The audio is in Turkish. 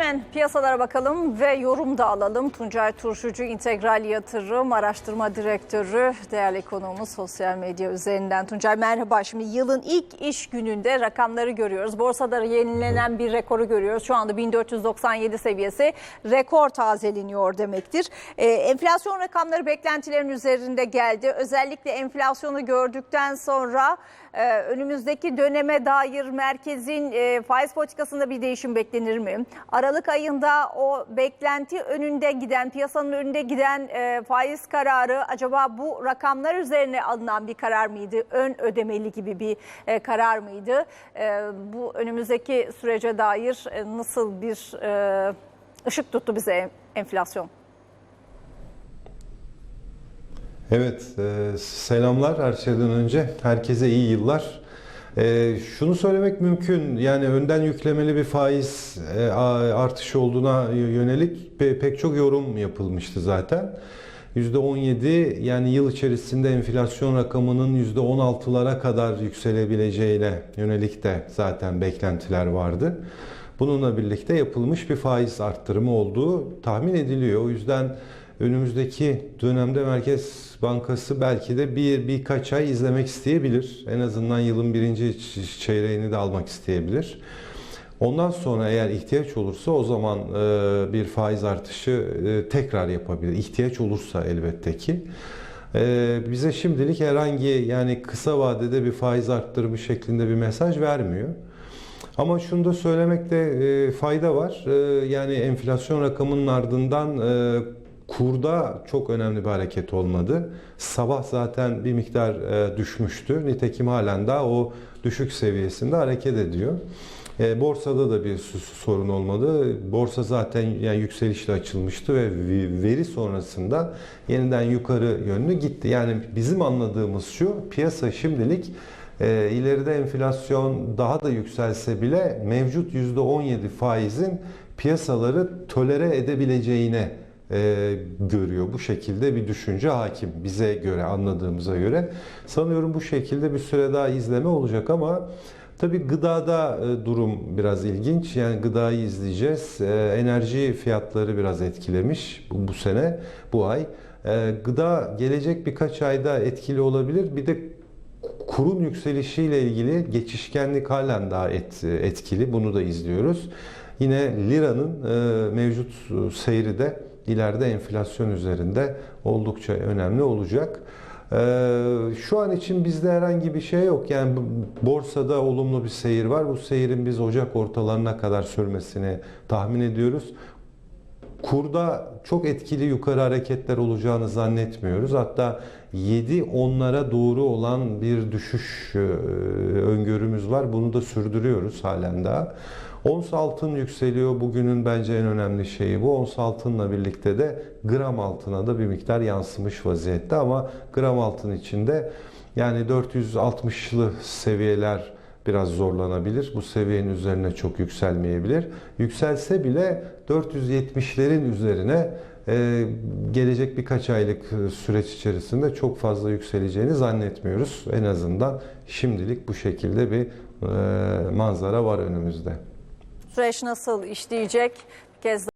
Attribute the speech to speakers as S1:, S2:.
S1: Hemen piyasalara bakalım ve yorum da alalım. Tuncay Turşucu İntegral Yatırım Araştırma Direktörü, değerli ekonomumuz sosyal medya üzerinden. Tuncay merhaba. Şimdi yılın ilk iş gününde rakamları görüyoruz. Borsada yenilenen bir rekoru görüyoruz. Şu anda 1497 seviyesi rekor tazeleniyor demektir. Ee, enflasyon rakamları beklentilerin üzerinde geldi. Özellikle enflasyonu gördükten sonra e, önümüzdeki döneme dair merkezin e, faiz politikasında bir değişim beklenir mi? Aralık ayında o beklenti önünde giden, piyasanın önünde giden e, faiz kararı acaba bu rakamlar üzerine alınan bir karar mıydı? Ön ödemeli gibi bir e, karar mıydı? E, bu önümüzdeki sürece dair e, nasıl bir e, ışık tuttu bize enflasyon?
S2: Evet, e, selamlar her şeyden önce. Herkese iyi yıllar. E, şunu söylemek mümkün, yani önden yüklemeli bir faiz e, artışı olduğuna yönelik pe- pek çok yorum yapılmıştı zaten. %17 yani yıl içerisinde enflasyon rakamının %16'lara kadar yükselebileceğine yönelik de zaten beklentiler vardı. Bununla birlikte yapılmış bir faiz arttırımı olduğu tahmin ediliyor. O yüzden önümüzdeki dönemde Merkez Bankası belki de bir birkaç ay izlemek isteyebilir. En azından yılın birinci çeyreğini de almak isteyebilir. Ondan sonra eğer ihtiyaç olursa o zaman e, bir faiz artışı e, tekrar yapabilir. İhtiyaç olursa elbette ki. E, bize şimdilik herhangi yani kısa vadede bir faiz arttırımı şeklinde bir mesaj vermiyor. Ama şunu da söylemekte e, fayda var. E, yani enflasyon rakamının ardından e, kurda çok önemli bir hareket olmadı. Sabah zaten bir miktar e, düşmüştü. Nitekim halen daha o düşük seviyesinde hareket ediyor. E, borsada da bir sorun olmadı. Borsa zaten yani yükselişle açılmıştı ve veri sonrasında yeniden yukarı yönlü gitti. Yani bizim anladığımız şu, piyasa şimdilik e, ileride enflasyon daha da yükselse bile mevcut %17 faizin piyasaları tolere edebileceğine e, görüyor. Bu şekilde bir düşünce hakim bize göre anladığımıza göre. Sanıyorum bu şekilde bir süre daha izleme olacak ama tabii gıdada e, durum biraz ilginç. Yani gıdayı izleyeceğiz. E, enerji fiyatları biraz etkilemiş bu, bu sene, bu ay. E, gıda gelecek birkaç ayda etkili olabilir. Bir de kurun yükselişiyle ilgili geçişkenlik halen daha et, etkili. Bunu da izliyoruz. Yine liranın e, mevcut seyri de ileride enflasyon üzerinde oldukça önemli olacak. E, şu an için bizde herhangi bir şey yok. Yani borsada olumlu bir seyir var. Bu seyirin biz Ocak ortalarına kadar sürmesini tahmin ediyoruz. Kurda çok etkili yukarı hareketler olacağını zannetmiyoruz. Hatta 7 onlara doğru olan bir düşüş e, öngörümüz var. Bunu da sürdürüyoruz halen daha. Ons altın yükseliyor. Bugünün bence en önemli şeyi bu. Ons altınla birlikte de gram altına da bir miktar yansımış vaziyette ama gram altın içinde yani 460'lı seviyeler biraz zorlanabilir. Bu seviyenin üzerine çok yükselmeyebilir. Yükselse bile 470'lerin üzerine e, gelecek birkaç aylık e, süreç içerisinde çok fazla yükseleceğini zannetmiyoruz. En azından şimdilik bu şekilde bir e, manzara var önümüzde.
S1: Süreç nasıl işleyecek? Bir kez